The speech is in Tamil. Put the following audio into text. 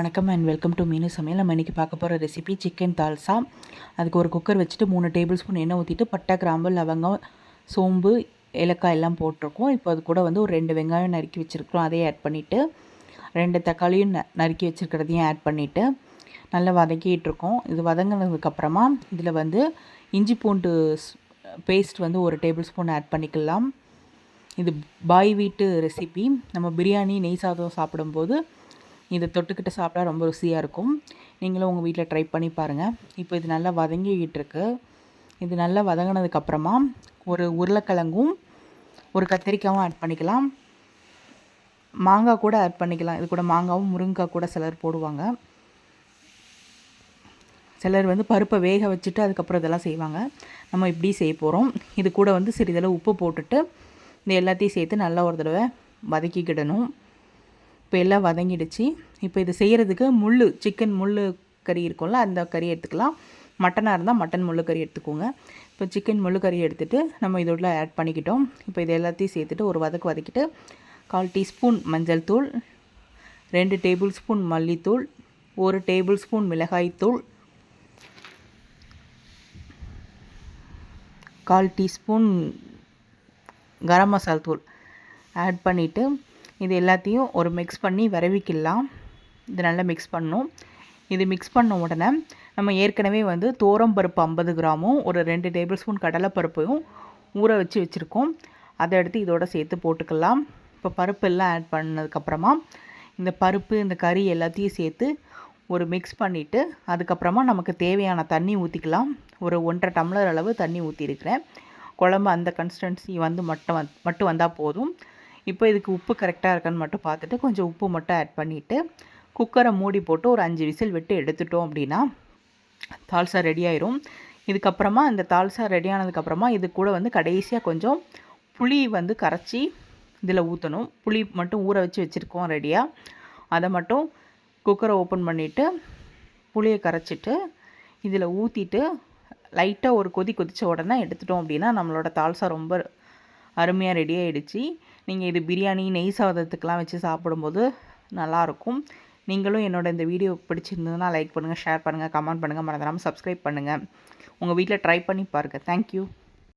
வணக்கம் அண்ட் வெல்கம் டு மீனு சமையல். நம்ம இன்றைக்கி பார்க்க போகிற ரெசிபி சிக்கன் தால்சா. அதுக்கு ஒரு குக்கர் வச்சுட்டு மூணு டேபிள் ஸ்பூன் எண்ணெய் ஊற்றிட்டு பட்டை கிராம்பு லவங்கம் சோம்பு ஏலக்காய் எல்லாம் போட்டிருக்கோம். இப்போ அது கூட வந்து ஒரு ரெண்டு வெங்காயம் நறுக்கி வச்சுருக்கிறோம். அதையும் ஆட் பண்ணிவிட்டு ரெண்டு தக்காளியும் ந நறுக்கி வச்சுருக்கிறதையும் ஆட் பண்ணிவிட்டு நல்லா வதக்கிட்டுருக்கோம் இது வதங்கினதுக்கப்புறமா இதில் வந்து இஞ்சி பூண்டு பேஸ்ட் வந்து ஒரு டேபிள் ஸ்பூன் ஆட் பண்ணிக்கலாம். இது பாய் வீட்டு ரெசிபி நம்ம பிரியாணி நெய் சாதம் சாப்பிடும்போது இதை தொட்டுக்கிட்டு சாப்பிட்டா ரொம்ப ருசியாக இருக்கும். நீங்களும் உங்கள் வீட்டில் ட்ரை பண்ணி பாருங்கள் இப்போ இது நல்லா வதங்கிக்கிட்டு இருக்கு. இது நல்லா வதங்கினதுக்கப்புறமா ஒரு உருளைக்கிழங்கும் ஒரு கத்திரிக்காயும் ஆட் பண்ணிக்கலாம். மாங்காய் கூட ஆட் பண்ணிக்கலாம். இது கூட மாங்காவும் முருங்கைக்காய் கூட சிலர் போடுவாங்க. சிலர் வந்து பருப்பை வேக வச்சுட்டு அதுக்கப்புறம் இதெல்லாம் செய்வாங்க. நம்ம இப்படி செய்ய போகிறோம் இது கூட வந்து சிறிதளவு உப்பு போட்டுட்டு இந்த எல்லாத்தையும் சேர்த்து நல்லா ஒரு தடவை வதக்கிக்கிடணும். இப்போ எல்லாம் வதங்கிடுச்சு. இப்போ இது செய்கிறதுக்கு முள் சிக்கன் முள் கறி இருக்கும்ல அந்த கறி எடுத்துக்கலாம். மட்டனாக இருந்தால் மட்டன் முள்ளு கறி எடுத்துக்கோங்க. இப்போ சிக்கன் முள்ளு கறி எடுத்துகிட்டு நம்ம இதோட ஆட் பண்ணிக்கிட்டோம். இப்போ இது எல்லாத்தையும் சேர்த்துட்டு ஒரு வதக்கு வதக்கிட்டு கால் டீஸ்பூன் மஞ்சள் தூள் ரெண்டு டேபிள் ஸ்பூன் மல்லித்தூள் ஒரு டேபிள் ஸ்பூன் மிளகாய்த்தூள் கால் டீஸ்பூன் கரம் மசால் தூள். ஆட் பண்ணிவிட்டு இது எல்லாத்தையும் ஒரு மிக்ஸ் பண்ணி விரவிக்கிடலாம் இது நல்லா மிக்ஸ் பண்ணும் இது மிக்ஸ் பண்ண உடனே நம்ம ஏற்கனவே வந்து தோரம் பருப்பு ஐம்பது கிராமும் ஒரு ரெண்டு டேபிள் ஸ்பூன் கடலைப்பருப்பையும் ஊற வச்சு வச்சுருக்கோம். அதை எடுத்து இதோட சேர்த்து போட்டுக்கலாம். இப்போ பருப்பு எல்லாம் ஆட் பண்ணதுக்கப்புறமா இந்த பருப்பு இந்த கறி எல்லாத்தையும் சேர்த்து ஒரு மிக்ஸ் பண்ணிவிட்டு அதுக்கப்புறமா நமக்கு தேவையான தண்ணி ஊற்றிக்கலாம் ஒரு ஒன்றரை டம்ளர் அளவு தண்ணி ஊற்றிருக்கிறேன் குழம்பு அந்த கன்சிஸ்டன்சி வந்து மட்டும் வந் மட்டும் வந்தால் போதும். இப்போ இதுக்கு உப்பு கரெக்டாக இருக்கான்னு மட்டும் பார்த்துட்டு கொஞ்சம் உப்பு மட்டும் ஆட் பண்ணிவிட்டு குக்கரை மூடி போட்டு ஒரு அஞ்சு விசில் விட்டு எடுத்துட்டோம் அப்படின்னா தால்சா ரெடி ஆயிரும். இதுக்கப்புறமா இந்த தால்சா ரெடி ஆனதுக்கப்புறமா இது கூட வந்து கடைசியாக கொஞ்சம் புளி வந்து கரைச்சி இதில் ஊற்றணும் புளி மட்டும் ஊற வச்சு வச்சுருக்கோம் ரெடியாக அதை மட்டும் குக்கரை ஓப்பன் பண்ணிவிட்டு புளியை கரைச்சிட்டு இதில் ஊற்றிட்டு லைட்டாக ஒரு கொதி கொதித்த உடனே எடுத்துட்டோம் அப்படின்னா நம்மளோட தால்சா ரொம்ப அருமையாக ரெடி ஆகிடுச்சு நீங்கள் இது பிரியாணி நெய் சாதத்துக்கெலாம் வச்சு சாப்பிடும்போது நல்லாயிருக்கும். நீங்களும் என்னோடய இந்த வீடியோ பிடிச்சிருந்ததுன்னா லைக் பண்ணுங்கள் ஷேர் பண்ணுங்கள் கமெண்ட் பண்ணுங்கள் மறந்துடாமல் சப்ஸ்கிரைப் பண்ணுங்கள் உங்கள் வீட்டில் ட்ரை பண்ணி பாருங்கள் தேங்க்யூ